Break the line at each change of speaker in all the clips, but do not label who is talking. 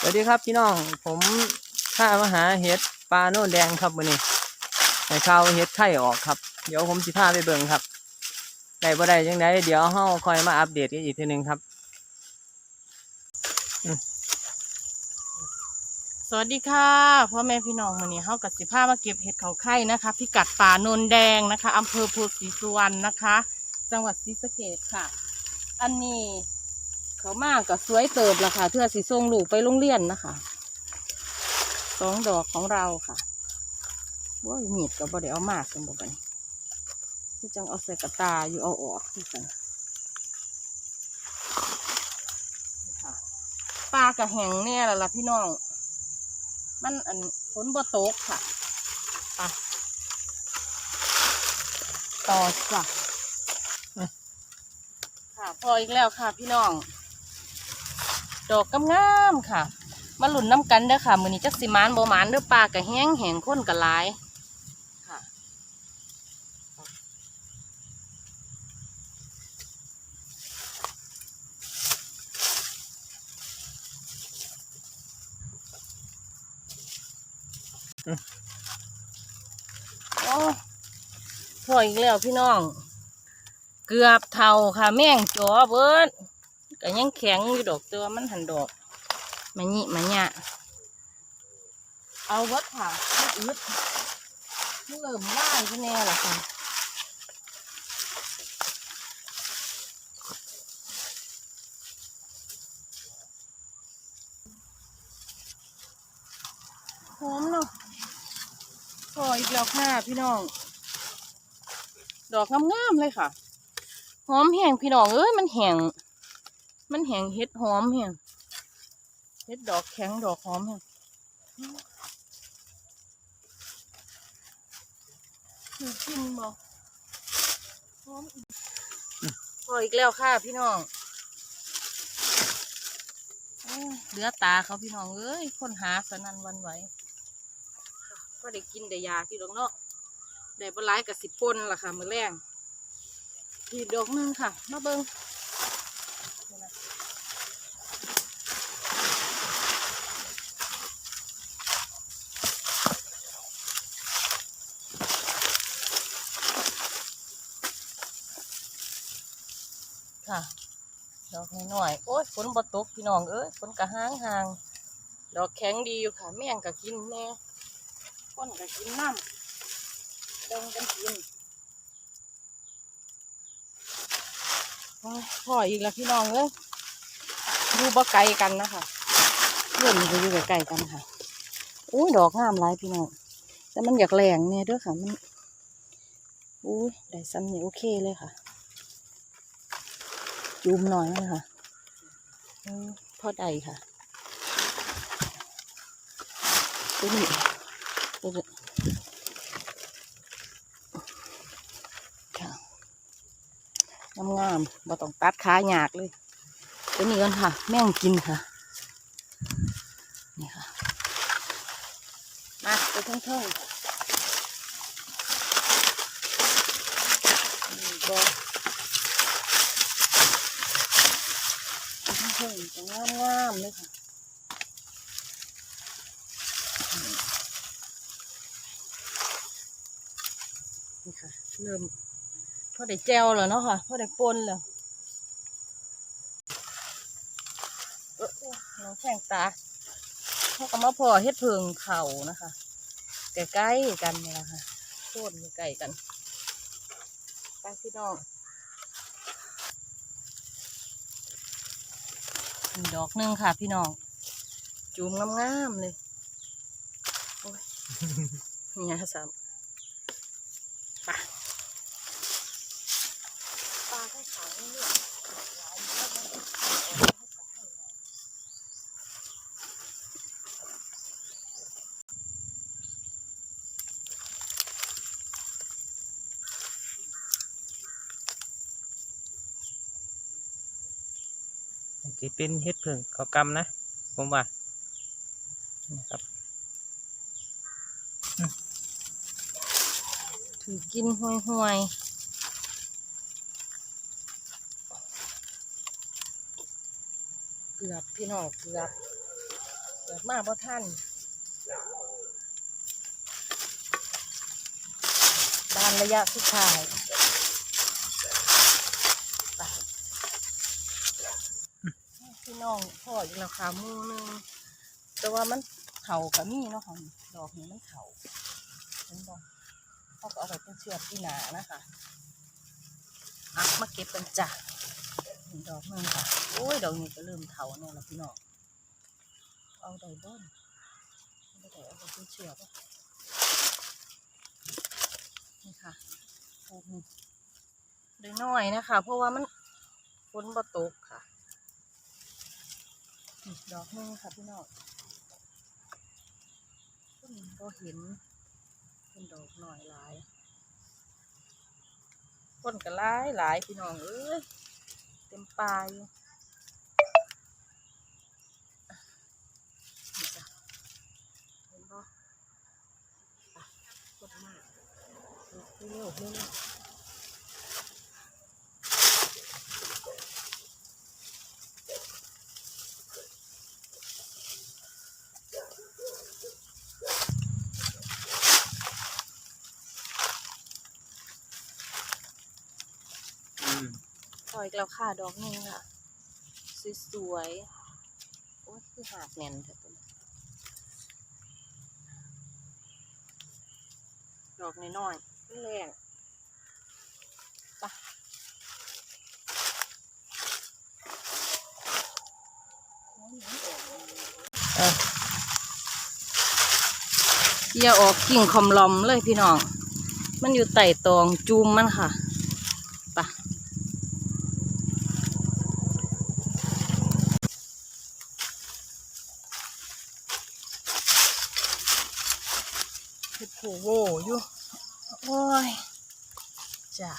สวัสดีครับพี่น้อง ผมข้ามาหาเห็ดปลาโน่นแดงครับวันนี้ให้ข้าวเห็ดไข่ออกครับ เดี๋ยวผมสิพาไปเบิ่งครับได้บ่ได้จังไดเดี๋ยวเฮาคอยมาอัปเดตกันอีกทีหนึงครับ
สวัสดีค่ะพ่อแม่พี่น้องวันนี้เฮากับสิผ้ามาเก็บเห็ดเขาไข่นะคะพิกัดป่าโนนแดงนะคะอำเภอโพธิ์ศรีสุวรรณนะคะ จังหวัดศรีสะเกษค่ะ อันนี้ เขามากกับสวยเติบละค่ะเพื่อสีส่งลูกไปโรงเรียนนะคะสองดอกของเราค่ะว่ามีดก็บ่ได้เอามากสมบูรณ์ที่จังเอาใส่กระตาอยู่เอาออกที่กันปลากระแหงเนี่ยแหละล่ะพี่น้อง มันอันฝนบ่ตกค่ะปต่อจ้ะค่ะพออีกแล้วค่ะพี่น้อง ดอกงามๆค่ะ มาหลุนน้ำกันเด้อค่ะ มือนี้จักสิมานบ่มานเด้อปลากระแห้งแห้งข้นกะลายค่ะโอ้พออีกแล้วพี่น้อง เกือบเท่าค่ะ แม่งจ๋อเบิด ก็ยังแข็งอยู่ดอกตัวมันหันดอกมันนี่มันเนี่ยเอาวัดค่ะมันอึดเริ่มไล่ก็แน่ละค่ะหอมเนาะพออีกแล้วค่ะพี่น้อง ดอกงามๆเลยค่ะ หอมแห้งพี่น้องเอ้ยมันแห้ง แห้งเฮ็ดหอมแห้งเฮ็ดดอกแข็งดอกหอมแห้งคือกินบ่หอมพออีกแล้วค่ะพี่น้องเหลือตาเขาพี่น้องเอ้ยคนหาสนันวันไหวก็ได้กินได้ยาที่ดอกเนาะได้ปลายกับสิบปนล่ะค่ะมือแรงอีกดอกหนึงค่ะ มาเบิง ดอกหน่อยๆโอ้ยฝนบ่ตกพี่น้องเอ้ยฝนกระห้างห่างดอกแข็งดีอยู่ค่ะ แม่งก็กินแน่คนก็กินน้ำเดินกันกินอพ่ออีกแล้วพี่น้องเอ้ยดูบ่ไกลกันนะคะเพื่อนมันก็อยู่ไกลๆกันค่ะอุ้ยดอกงามหลายพี่น้องแต่มันอยากแรงเนี่ยด้วยค่ะมันอุ้ยได้ซ้ำเนี่ยโอเคเลยค่ะ จุ่มหน่อยนะคะอืมพอได้ค่ะตัวนี้ตัวนี้ค่ะงามงามบ่ต้องตัดขาหยากเลยตัวนี้กันค่ะ แม่งกินค่ะ นี่ค่ะ มาไปเท่งๆนี่บอไปเท่ งามงามๆเลยค่ะนี่ค่ะ เริ่มพอได้แจวแล้วเนาะค่ะพอได้ปนแล้วเออน้องแข่งตาเขาก็มาพอเฮ็ดเพิงเข่านะคะใกล้ๆกันนี่แหละค่ะโคตรใกล้กันไปพี่น้องอีก ดอกหนึงค่ะพี่น้องจูมงามๆเลยโอ้ยเนี่ยสาม ปลาปลาให้ขาวเรื่อย
จะเป็นเห็ดเพิ่งเขากำนะ ผมว่านี่ครับ
ถือกินห่วยห่วยๆเกือบพี่น้องเกือบเกิดมาบ่ท่านบานระยะสุดท้ายไปพี่ น้องพ่ออีกแล้วค่ะมูหนึงแต่ว่ามันเข่ากับมีเนาะของดอกนี้มันเข่าเห็นบ่เขาก็เอาไปเป็นเชือกที่หนานะคะอะมาเก็บกันจ้ะดอกหนึงค่ะโอ้ยดอกนี้ก็เริ่มเถาเนี่ยแล้วพี่น้องเอาได้บ้นไม่ได้เอาไปเป็นเชือกนี่ค่ะปลูกนี่ได้น้อยนะคะ เพราะว่ามันฝนบ่ตกค่ะ ดอกนึงค่ะพี่น้องก็มีก็เห็นเป็นดอกหน่อยหลายคนก็หลายหลายพี่น้องเอ้ยเต็มปลายอยู่นี่จ้ะเห็นบ่ไปคนมากเร็วเร็ว ๆปล่อยแล้วค่ะดอกหนึงค่ะ สวยๆโอ้ยคือหากแน่นเถอะตัวนี้ดอกน้อยๆแรงไปะอย่าออกกิ่งคอมลอมเลยพี่น้อง มันอยู่ไต่ตองจูมมันค่ะ เฮ็ดโผโวอยู่ โอ้ย จ้ะ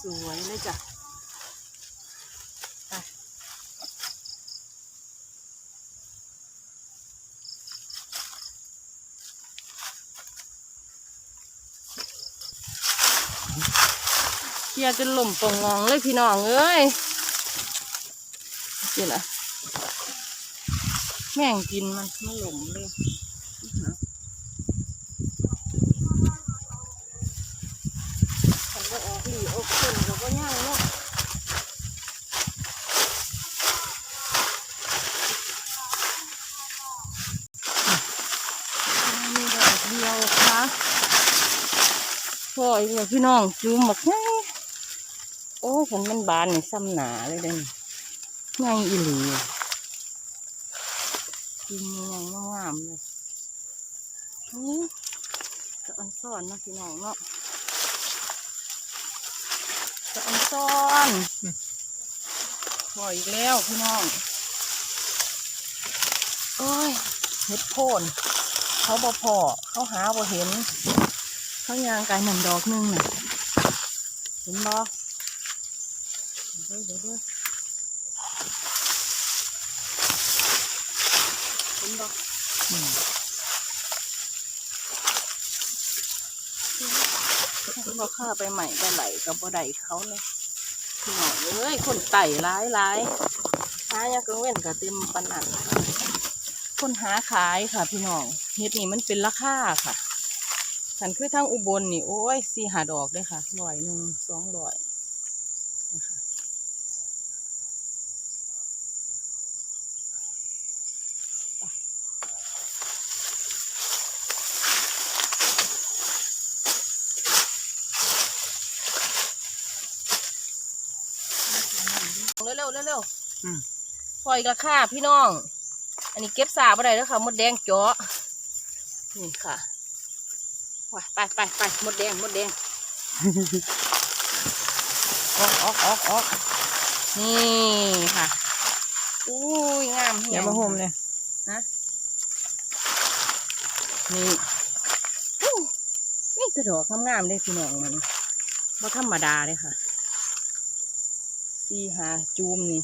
สวยๆเลยจ้ะไปเคียร์จนหล่มปงงองเลยพี่น้องเอ้ยนี่แหละแม่งกินมันไม่หล่มเลย ฉันก็ออกหลีออกขึ้นแล้วก็ย่างเนาะมีดอกเดียวค่ะ พี่น้องจูมบักง่ายโอ้ยฉันมันบานนี่ซ้ำหนาเลยเด่นง่ายอีหลีกินง่ายงามๆเลยนี่กระอันซ่อนนะพี่น้องเนาะจะอันซ่อนพออีกแล้วพี่น้องโอ้ยเห็ดโพนเขาบ่พอเขาหาบ่เห็น เขายางกายหนึ่งดอกหนึงน่ะเห็นบ่เดี๋ยวเดี๋ยวเดี๋ยวเห็นบ่อืมบ่ข้าไปใหม่ไปไหลกับบ่ไดเขาเลยพี่องเอ้ยคนไต่ร้ายร้ายหายากกังเว้นกับเต็มปันอันคนหาขายค่ะพี่น้องเฮ็ดนี่มันเป็นราคาค่ะ ฉันคือทางอุบลนี่โอ้ยสี่หาดอกเลยค่ะร้อยหนึ่งสองร้อยนะคะเร็วเร็วเร็วเร็ว
อืม
ปล่อยกับค่าพี่น้อง อันนี้เก็บสาบอะไรแล้วค่ะมดแดงเจาะนี่ค่ะ ว้าไปไปไปมดแดงมดแดง
ออกออกออกออก
นี่ค่ะอุ้ยงามเฮี
อย่ามาโฮมเลย
นะนี่อู้นี่กระดอกงามๆเลยพี่น้องมันบ่ธรรมดาเลยค่ะสีหาจูมนี่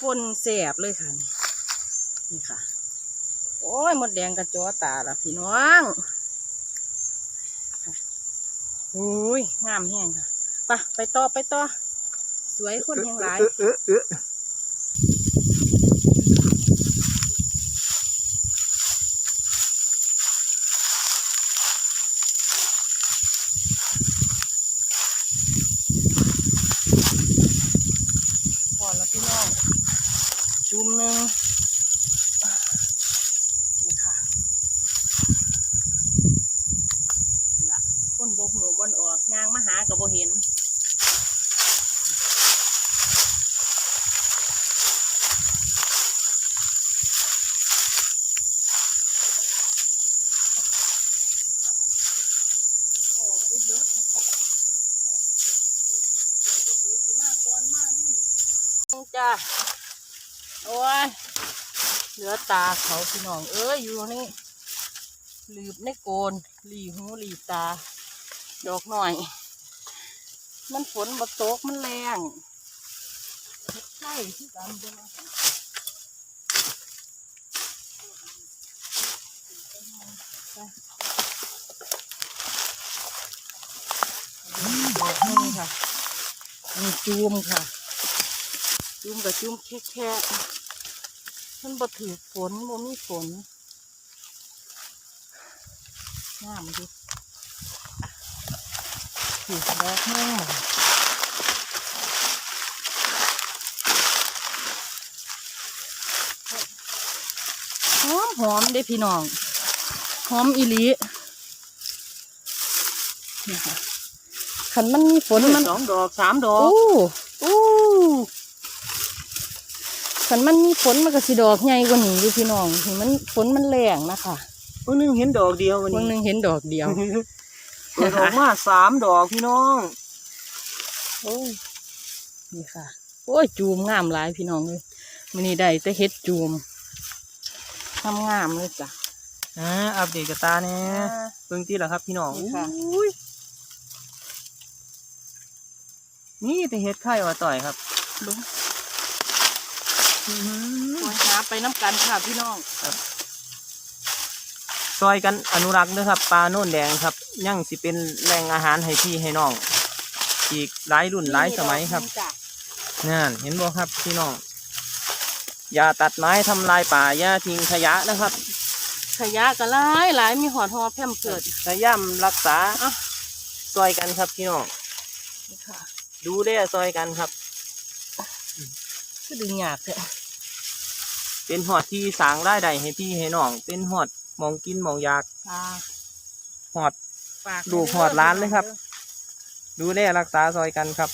ปนแสบเลยค่ะ นี่นี่ค่ะ โอ้ยมดแดงกระจอตาละพี่น้องค่ะ อุ้ยงามแห้งค่ะไปไปต่อไปต่อสวยคนแห้งหลาย
เออเออเออ
มหนึ่งนี่ค่ะละคนโบหูบน อกยางมาหากับโบเห็นจ้าโอ้ยเหลือตาเขาพี่น้องเอ้ยอยู่นี่หลืบในโกนหลีหูหลีตา ดอกหน่อย มันฝนมาตกมันแรงใช่ที่กันเบิ่งเอาค่ะไปดอกนี่ค่ะอันจูมค่ะจุ่มกับจุ่มแค่แค่มันบ่ถือฝนบ่มีฝนงามดิ ถือดอกแห้งหอมหอมเด้พี่น้อง หอมอีหลีนี่ค่ะขันมันมีฝนมัน
สองดอกสามดอ
โอ้
ก
โอ้ขันมันมีฝนมันก็สิดอกใหญ่กว่านี้อยู่พี่น้องที่มันฝนมันแรงนะคะ
เพิ่งนึงเห็นดอกเดียววัน
วันห
นี้
นึ่งเห็นดอกเดียว
เปิดออกมาสามดอกพี่น้อง
โอ้ยนี่ค่ะ โอ้ยจูมงามหลายพี่น้องเลยมันนี่ได้แต่เฮ็ดจูมทำงามเลยจ้ะ
อ่าอัปเดตกับตาเนี่ยเบิ่งตีแล้วครับ พี่น้อง
นี่ค่ะ
อุ้ยนี่แต่เฮ็ดไข่ว่าต่อยครับ
ลุง
อื้อหือ
โอ้ยหาไปน้ำกันค่ะพี่น้อง
ซอยกันอนุรักษ์ด้วยครับปลาโน่นแดงครับยังสิเป็นแหล่งอาหารให้พี่ให้น้อง อีกหลายรุ่นหลายสมัยครับ
นี่จ้ะ
นั่นเห็นบ่ครับพี่น้องอย่าตัดไม้ทำลายป่าอย่าทิ้งขยะนะครับ
ขยะก็หลายหลายมีหอดหอแพร่มเกิด
พยายามรักษา
อะ
ซอยกันครับพี่น้อง
นี่ค่ะ
ดูแลซอยกันครับ
คือดึงหยากเลย
เป็นหอดที่สร้างรายได้ให้พี่ให้น้อง เป็นหอดห มองกินหมองอยาก
ค่ะ
หอด
ฝาก
ดูหอดร้านเลยครับ ดูแลรักษาซอยกันครับ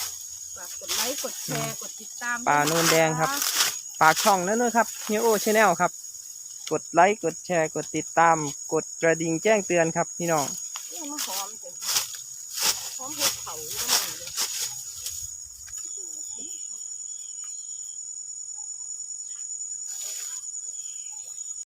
ฝากกดไลค์กดแชร์กดติดตาม
ปลาโนนแดงครับ ฝากช่องนั้นด้วยครับเฮียโอชแนลครับ กดไลค์กดแชร์กดติดตาม กดกระดิ่งแจ้งเตือนครับพี่น้อง
เอ้ยมันหอมจังหอมเห็ดเขาก็ไม่เลย